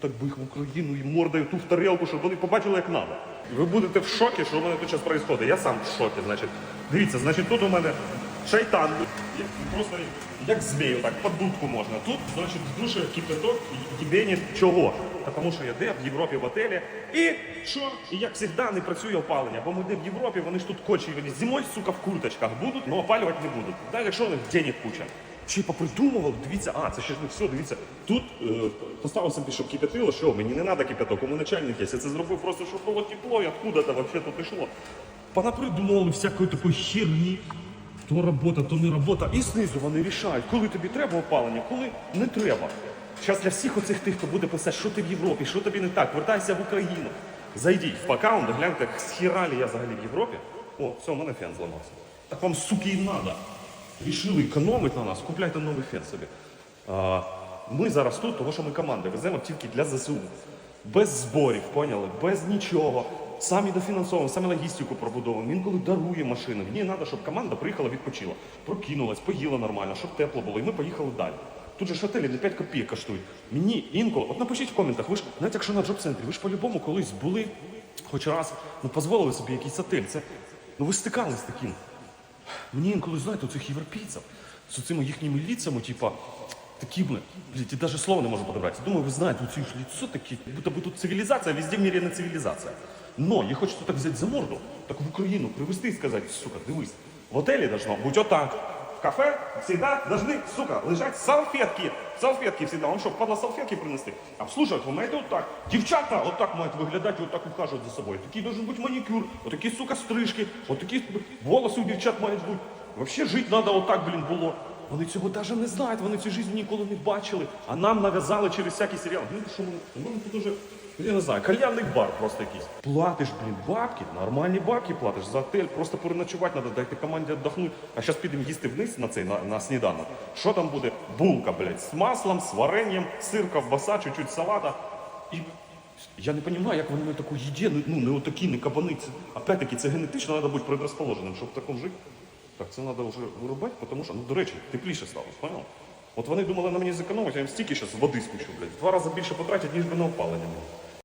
так би їх в Україну і мордою ту в тарелку, щоб вони побачили, як треба. Ви будете в шокі, що в мене тут зараз відбувається. Я сам в шокі. Значить, дивіться, значить, тут у мене шайтан. Просто як змію, так, під дудку можна. Тут, значить, дуже кипяток і тебе чого. Тому що я де в Європі в отелі. І що? І як завжди не працює опалення. Бо ми де в Європі, вони ж тут кочі, вони зимою, сука, в курточках будуть, але опалювати не будуть. Далі, якщо у них денег куча. Чи попридумував, дивіться, а, це ще ж не все, дивіться. Тут е, поставив собі, щоб кипятило, що мені не треба кипяток, у мене чайник є. Я це зробив просто, щоб було тепло, і откуда-то вообще тут йшло. Понапридумували всякої такої херні. То робота, то не робота. І знизу вони рішають, коли тобі треба опалення, коли не треба. Зараз для всіх оцих тих, хто буде писати, що ти в Європі, що тобі не так, вертайся в Україну. Зайдіть в аккаунт, гляньте, схіралі я взагалі в Європі. О, все, у мене фен зламався. Так вам, суки, і треба. Рішили економити на нас, купляйте новий фен собі. А, ми зараз тут, тому що ми команди веземо тільки для ЗСУ. Без зборів, поняли? Без нічого. Самі дофінансовуємо, самі логістику пробудовуємо. Інколи дарує машини. Мені треба, щоб команда приїхала, відпочила, прокинулась, поїла нормально, щоб тепло було, і ми поїхали далі. Тут же ж готелі не 5 копійок коштують. Мені інколи, от напишіть в коментах, ви ж, навіть якщо на джоб-центрі, ви ж по-любому колись були, хоч раз, ну дозволили собі якийсь отель. Це, ну ви стикались з таким. Мені інколи, знаєте, цих європейців з цими їхніми ліцями, типа, такі, блядь, і навіть слова не можу подобрати. Думаю, ви знаєте, у ці ж лицо такі, будто би тут цивілізація, везде в мірі не цивілізація. Но я хочу так взяти за морду, так в Україну привезти і сказати, сука, дивись, в отелі должно бути отак. Кафе всегда должны, сука, лежать салфетки. Салфетки всегда. Вам що, падла салфетки принести? Обслуживать ви маєте отак. Дівчата отак мають виглядати, отак ухажувати за собою. Такий должен бути манікюр, отакі, сука, стрижки, отакі волоси у дівчат мають бути. Вообще жити треба отак, блін, було. Вони цього навіть не знають, вони цю життя ніколи не бачили, а нам нав'язали через всякий серіал. Ну, що ми, мене тут уже, я не знаю, кальянний бар просто якийсь. Платиш, блін, бабки, нормальні бабки платиш за отель, просто переночувати треба, дайте команді віддохнути. А зараз підемо їсти вниз на цей, на, на сніданок. Що там буде? Булка, блядь, з маслом, з варенням, сир, ковбаса, чуть-чуть салата. І я не розумію, як вони на таку їді, ну не отакі, не кабани. Опять-таки, це генетично треба бути предрозположеним, щоб в такому жити. Так, це треба вже вирубати, тому що, ну, до речі, тепліше стало, понял? От вони думали на мені зекономити, я їм стільки зараз води спічу, блядь. Два рази більше потратять, ніж би на опалення.